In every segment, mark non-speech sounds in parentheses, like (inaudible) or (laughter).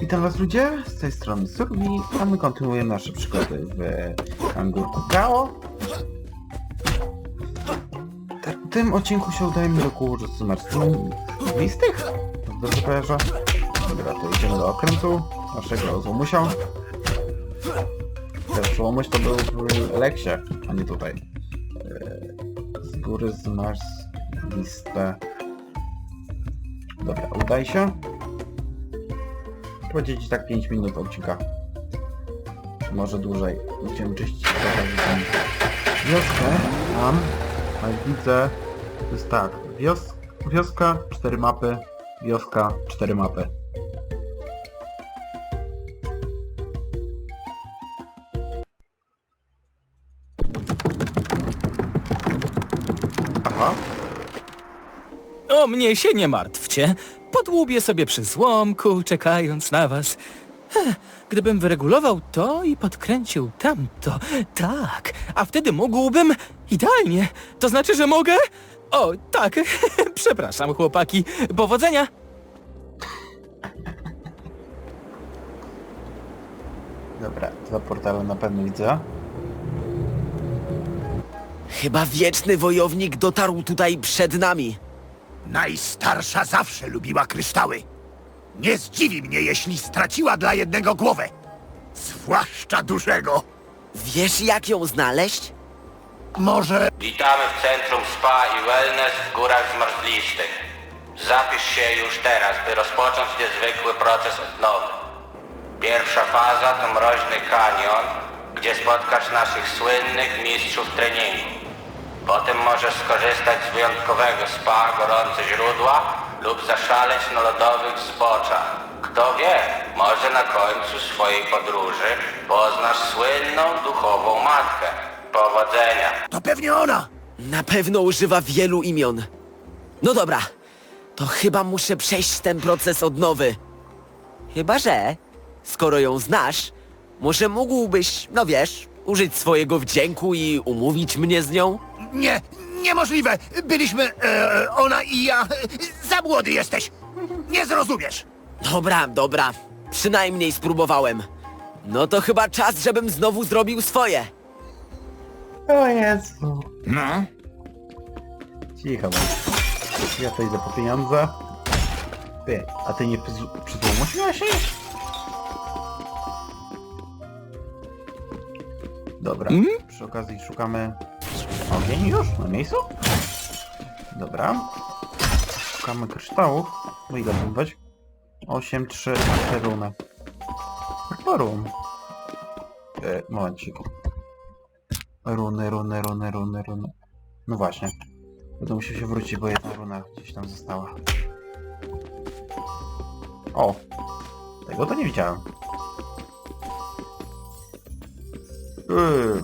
Witam was ludzie, z tej strony Surmi, a my kontynuujemy nasze przygody w Angurku Gao. W tym odcinku się udajemy do kółczysty marstwistych. Dobrze kojarzę? Dobra, to idziemy do okrętu naszego złomusia. Ten złomuś to był w Leksie, a nie tutaj. Eee, Z góry zmarstwiste. Dobra, udaj się. Powiedzieć tak 5 minut odcinka. Może dłużej. Będziemy czyścić wioskę. Tam. A widzę. To jest tak. Wios wioska, 4 mapy. Wioska, 4 mapy. Aha. O mnie się nie martwcie. Podłubię sobie przy złomku, czekając na was. Gdybym wyregulował to i podkręcił tamto, tak, a wtedy mógłbym... Idealnie, to znaczy, że mogę... O, tak, (laughs) przepraszam chłopaki, powodzenia! Dobra, dwa portale na pewno widzę. Chyba wieczny wojownik dotarł tutaj przed nami. Najstarsza zawsze lubiła kryształy. Nie zdziwi mnie, jeśli straciła dla jednego głowę. Zwłaszcza dużego. Wiesz jak ją znaleźć? Może Witamy w Centrum Spa i Wellness w Górach Zmarzlistych. Zapisz się już teraz, by rozpocząć niezwykły proces odnowy. Pierwsza faza to mroźny kanion, gdzie spotkasz naszych słynnych mistrzów treningu. Potem możesz skorzystać z wyjątkowego spa, gorące źródła lub zaszaleć na lodowych zboczach. Kto wie, może na końcu swojej podróży poznasz słynną duchową matkę. Powodzenia! to pewnie ona. Na pewno używa wielu imion. No dobra, to chyba muszę przejść ten proces odnowy. Chyba że, skoro ją znasz, może mógłbyś, no wiesz, użyć swojego wdzięku i umówić mnie z nią? Nie, niemożliwe. Byliśmy, e, ona i ja. Za młody jesteś. Nie zrozumiesz. Dobra, dobra, przynajmniej spróbowałem. No to chyba czas, żebym znowu zrobił swoje. O Jezu. No? Cicho bądź. Ja to idę po pieniądze. Ty, a ty nie przyzłomusiłeś się? Dobra, przy okazji szukamy ogień już na miejscu? Dobra. Szukamy kryształów. O ile tam być? 8, 3, 4 runy. Run. E, momenciku. Runy, runy, runy, runy, runy. No właśnie. Będę musiał się wrócić, bo jedna runa gdzieś tam została. O! Tego to nie widziałem. Yy.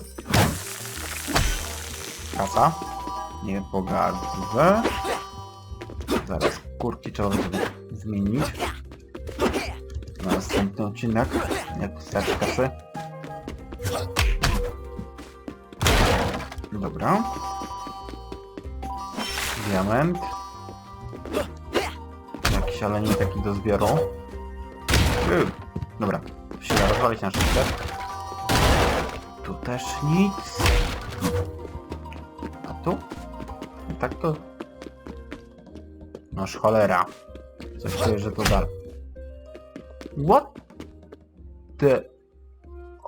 Kasa. Nie pogardzę. Zaraz kurki trzeba będzie zmienić. Na następny odcinek. Jak starczy kasy. Dobra. Diament. Jakiś ale nie taki do zbioru. Yy. Dobra. Da rozwalić na szybkę. Tu też nic. A tu? I tak to... Noż cholera. Coś czuję, że to dar. What? The...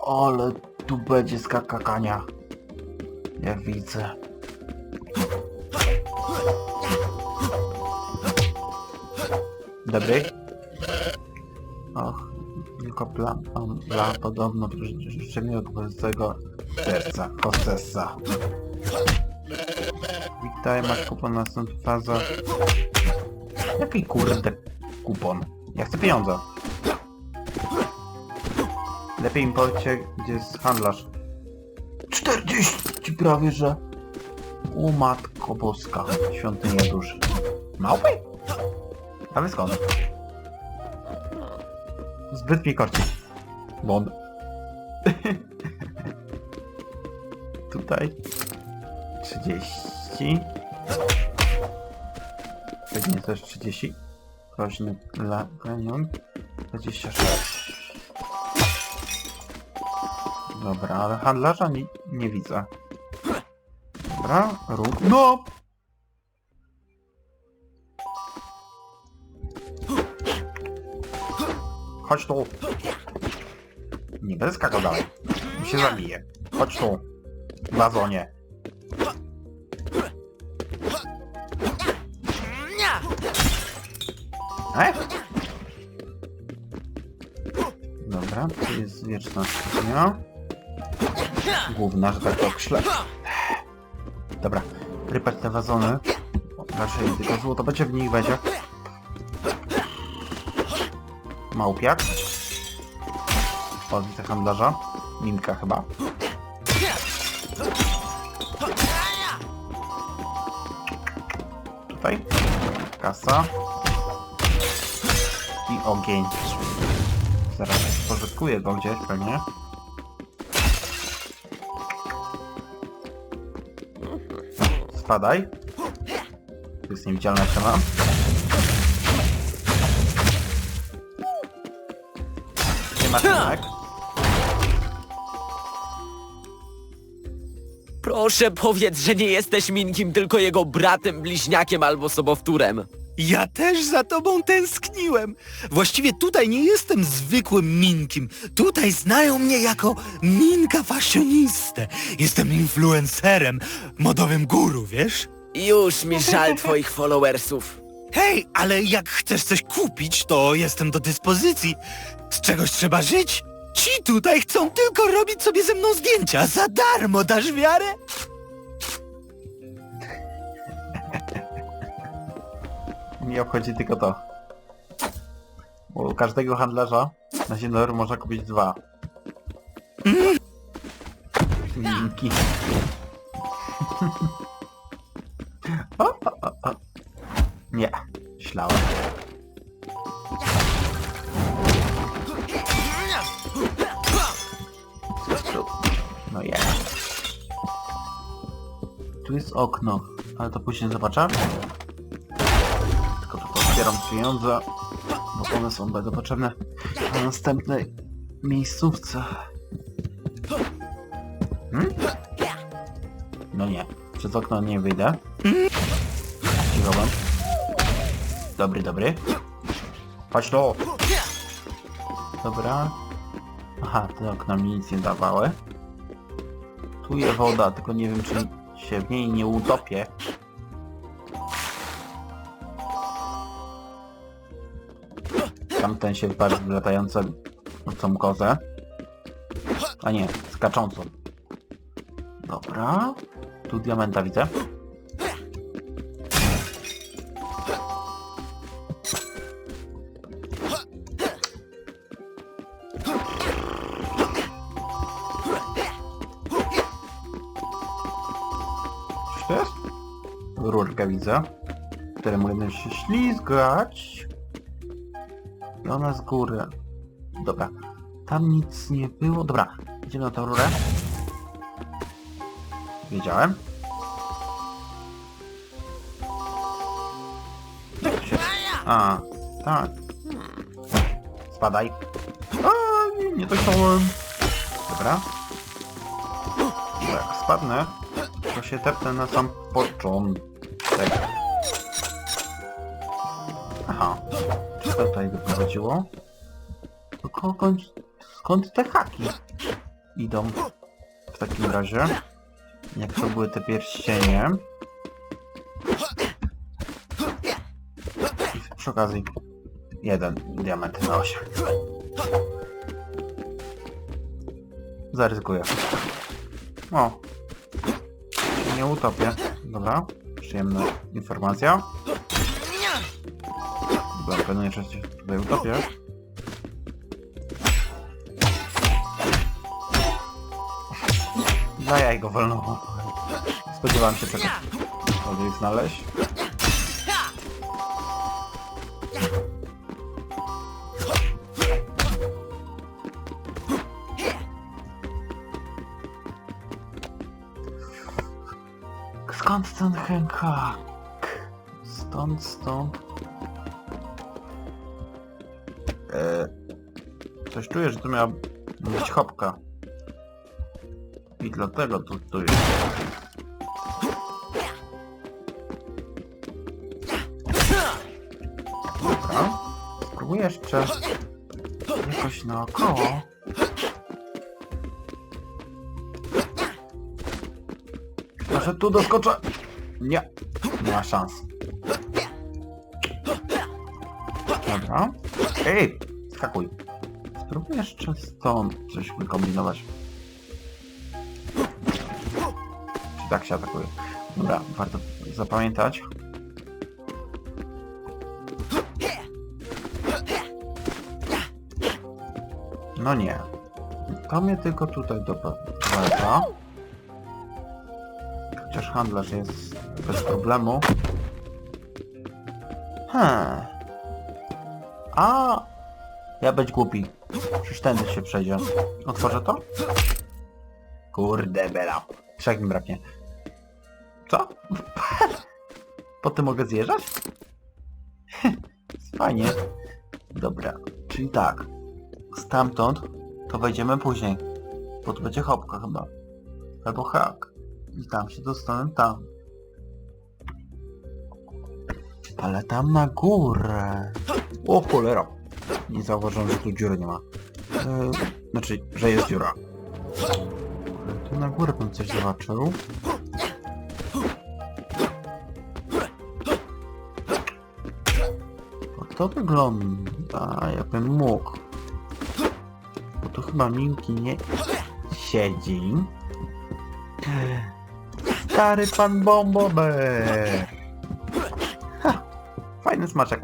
Ale tu będzie skakania. Ja widzę. Dobry. Tylko bla, podobno do ży- życzenia tego serca, hostessa. Witaj, masz kupon na następną fazę. Jaki kurde kupon? Ja chcę pieniądze. Lepiej im powiedzcie, gdzie jest handlarz. 40 prawie, że... O matko boska, świątynia duszy. Małpy? A wy skąd? Zbyt mi korci. Bon. (laughs) Tutaj. 30. Pewnie też 30. Groźny kanion. 26. Dobra, ale handlarza nie, nie widzę. Dobra, ruch. No! Chodź tu. Nie będę skakał dalej. Mi się zabije. Chodź tu. Wazonie. E? Dobra, tu jest wieczna skrzynia. Główna, że tak to określę. Dobra, rypać te wazony. Raczej tylko złoto będzie w nich będzie. Małpiak. O, handlarza. Minka chyba. Tutaj. Kasa. I ogień. Zaraz spożytkuję go gdzieś pewnie. Spadaj. Tu jest niewidzialna ściana. Ma tak? Proszę powiedz, że nie jesteś Minkim, tylko jego bratem, bliźniakiem albo sobowtórem. Ja też za tobą tęskniłem. Właściwie tutaj nie jestem zwykłym minkiem. Tutaj znają mnie jako minka fashionistę. Jestem influencerem, modowym guru, wiesz? Już mi żal twoich followersów. Hej, ale jak chcesz coś kupić, to jestem do dyspozycji. Z czegoś trzeba żyć. Ci tutaj chcą tylko robić sobie ze mną zdjęcia. Za darmo, dasz wiarę? Mnie obchodzi tylko to. U każdego handlarza na dzień dobry można kupić dwa. Linki. Okno, ale to później zobaczę. Tylko tu otwieram pieniądze, bo one są będą potrzebne na następnej miejscówce. Hmm? No nie, przez okno nie wyjdę. Cichowam. Dobry, dobry. Chodź tu! Dobra. Aha, te okna mi nic nie dawały. Tu jest woda, tylko nie wiem czy się w niej nie utopię. Tamten się wpadł w latającą kozę. A nie, skaczącą. Dobra. Tu diamenta widzę. Rurkę widzę. Które mogę się ślizgać. I ona z góry. Dobra. Tam nic nie było. Dobra. Idziemy na tą rurę. Wiedziałem. A, tak. Spadaj. A, nie, nie to chciałem. Dobra. Jak spadnę, to się tepnę na sam początek. Aha. Co tutaj doprowadziło? Do. Skąd te haki idą? W takim razie. Jak to były te pierścienie? Przy okazji jeden diament na 8. Zaryzykuję. O. Nie utopię. Dobra. Przyjemna informacja. Pewny, że się tutaj utopię. Jaj go wolno. Spodziewałem się. Mogę ich znaleźć. Skąd ten Hancock? Stąd, stąd. E, Coś czuję, że to miała być chopka. I dlatego tu, tu jest. Dobra. Spróbuję jeszcze jakoś naokoło. Może tu doskoczę? Nie. Nie ma szans. Dobra. Ej! Skakuj. Spróbuję jeszcze stąd coś wykombinować. Czy tak się atakuje? Dobra, warto zapamiętać. No nie. To mnie tylko tutaj doprowadza. Chociaż handlarz jest bez problemu. Hmm. A, ja być głupi. Przecież tędy się przejdzie. Otworzę to? Kurde bela. Trzech mi braknie. Co? (laughs) Po tym mogę zjeżdżać? (laughs) Fajnie. Dobra, czyli tak. Stamtąd to wejdziemy później. Bo tu będzie chopka chyba. Albo hak. I tam się dostanę tam. Ale tam na górę. O cholera. Nie zauważyłem, że tu dziury nie ma. E, znaczy, że jest dziura. Ale tu na górę bym coś zobaczył. Bo to wygląda jakbym mógł. Bo tu chyba Minki nie siedzi. Stary pan Bombober. Ha, fajny smaczek.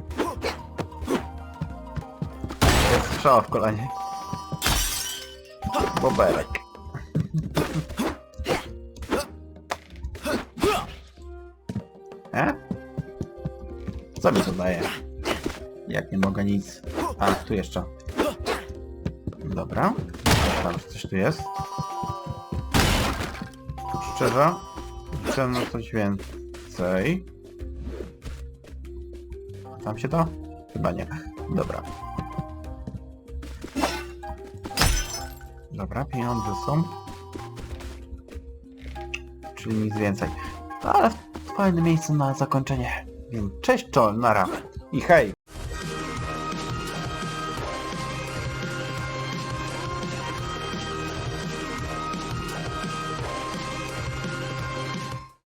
Jest strzała w kolanie. Boberek. E? Co mi to daje? Jak nie mogę nic... A, tu jeszcze. Dobra. Tam coś tu jest. Szczerze, liczę na coś więcej. Tam się to? Chyba nie. Dobra. Dobra, pieniądze są. Czyli nic więcej. Ale fajne miejsce na zakończenie. Więc cześć, czoł, nara. I hej!